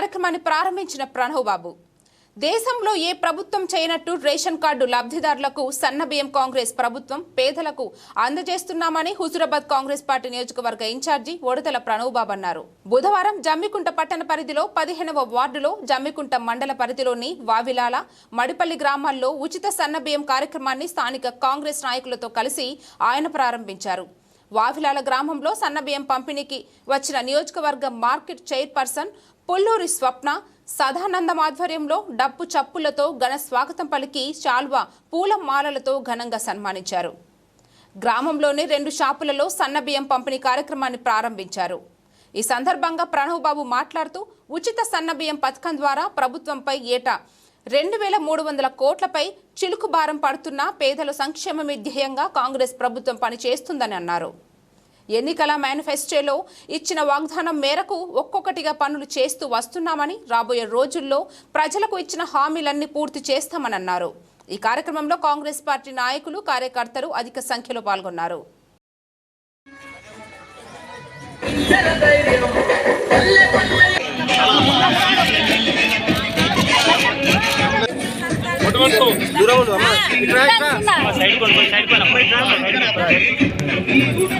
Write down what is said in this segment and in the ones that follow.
కార్యక్రమాన్ని ప్రారంభించిన ప్రణవ్ బాబు దేశంలో ఏ ప్రభుత్వం చేయనట్టు రేషన్ కార్డు లబ్ధిదారులకు సన్నబియ్యం కాంగ్రెస్ ప్రభుత్వం పేదలకు అందజేస్తున్నామని హుజురాబాద్ కాంగ్రెస్ పార్టీ నియోజకవర్గ ఇన్ఛార్జి ఒడతల ప్రణవ్బాబు అన్నారు. బుధవారం జమ్మికుంట పట్టణ పరిధిలో పదిహేనవ వార్డులో జమ్మికుంట మండల పరిధిలోని వావిలాల మడిపల్లి గ్రామాల్లో ఉచిత సన్నబియ్యం కార్యక్రమాన్ని స్థానిక కాంగ్రెస్ నాయకులతో కలిసి ఆయన ప్రారంభించారు. వావిలాల గ్రామంలో సన్నబియ్యం పంపిణీకి వచ్చిన నియోజకవర్గ మార్కెట్ చైర్పర్సన్ పొల్లూరి స్వప్న సదానందం ఆధ్వర్యంలో డప్పు చప్పులతో ఘన స్వాగతం పలికి శాల్వా పూల మాలలతో ఘనంగా సన్మానించారు. గ్రామంలోని రెండు షాపులలో సన్నబియ్యం పంపిణీ కార్యక్రమాన్ని ప్రారంభించారు. ఈ సందర్భంగా ప్రణవ్ బాబు మాట్లాడుతూ ఉచిత సన్నబియ్యం పథకం ద్వారా ప్రభుత్వంపై ఏటా రెండు వేల మూడు వందల కోట్లపై చిలుకు భారం పడుతున్న పేదల సంక్షేమమే ధ్యేయంగా కాంగ్రెస్ ప్రభుత్వం పనిచేస్తుందని అన్నారు. ఎన్నికల మేనిఫెస్టోలో ఇచ్చిన వాగ్దానం మేరకు ఒక్కొక్కటిగా పనులు చేస్తూ వస్తున్నామని రాబోయే రోజుల్లో ప్రజలకు ఇచ్చిన హామీలన్నీ పూర్తి చేస్తామని అన్నారు ఈ కార్యక్రమంలో కాంగ్రెస్ పార్టీ నాయకులు కార్యకర్తలు అధిక సంఖ్యలో పాల్గొన్నారు. అమ్మా ఇటు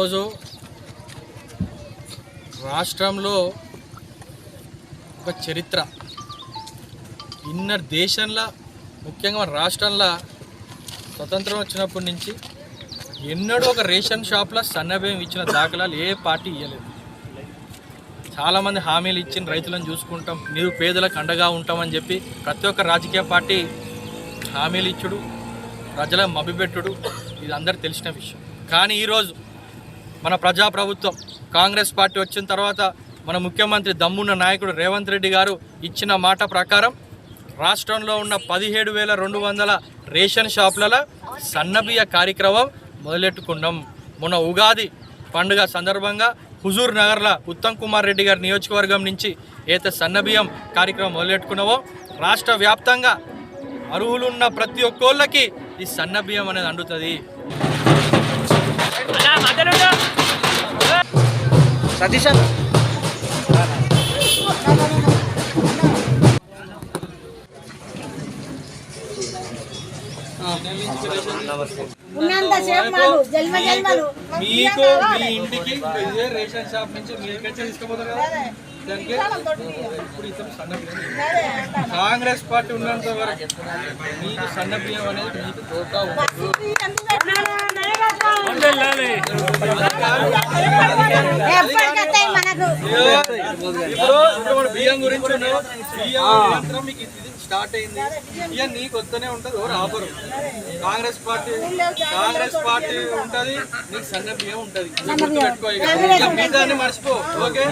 ఈరోజు రాష్ట్రంలో ఒక చరిత్ర. ఇన్న దేశంలో ముఖ్యంగా మన రాష్ట్రంలో స్వతంత్రం వచ్చినప్పటి నుంచి ఎన్నడూ ఒక రేషన్ షాప్లో సన్నబియ్యం ఇచ్చిన దాఖలాలు ఏ పార్టీ ఇవ్వలేదు చాలామంది హామీలు ఇచ్చిన రైతులను చూసుకుంటాం నిరుపేదలకు అండగా ఉంటామని చెప్పి ప్రతి ఒక్క రాజకీయ పార్టీ హామీలు ఇచ్చుడు ప్రజల మభ్యపెట్టుడు ఇది అందరికి తెలిసిన విషయం. కానీ ఈరోజు మన ప్రజాప్రభుత్వం కాంగ్రెస్ పార్టీ వచ్చిన తర్వాత మన ముఖ్యమంత్రి దమ్మున్న నాయకుడు రేవంత్ రెడ్డి గారు ఇచ్చిన మాట ప్రకారం రాష్ట్రంలో ఉన్న పదిహేడు వేల రెండు వందల రేషన్ షాపులలో సన్నబియ్య కార్యక్రమం మొదలెట్టుకున్నాం. మొన్న ఉగాది పండుగ సందర్భంగా హుజూర్ నగర్లో ఉత్తమ్ కుమార్ రెడ్డి గారి నియోజకవర్గం నుంచి ఏదైతే సన్నబియ్యం కార్యక్రమం మొదలెట్టుకున్నావో రాష్ట్ర వ్యాప్తంగా అర్హులున్న ప్రతి ఒక్కోళ్ళకి ఈ సన్నబియ్యం అనేది అందుతుంది. సతీష్ అన్న. మాకు జన్మ జన్మలు. మీకు మీ ఇంటికి ఇదే రేషన్ షాప్ నుంచి మీకే తీసుకుపోతారు కదా? దానికి ఇప్పుడు ఇతను సన్న కాంగ్రెస్ పార్టీ ఉన్నంత వరకు మీకు సన్న బియ్యం అనేది మీకు తోట ఉండదు బియ్యం గురించి. బియ్యం మాత్రం మీకు స్టార్ట్ అయింది బియ్యం నీకు వస్తూనే ఉంటుంది ఎవరు ఆపరు కాంగ్రెస్ పార్టీ కాంగ్రెస్ పార్టీ ఉంటది నీకు సన్న బియ్యం ఉంటది గుర్తుపెట్టుకో ఇక. ఇక మిగతాన్ని మర్చిపో ఓకే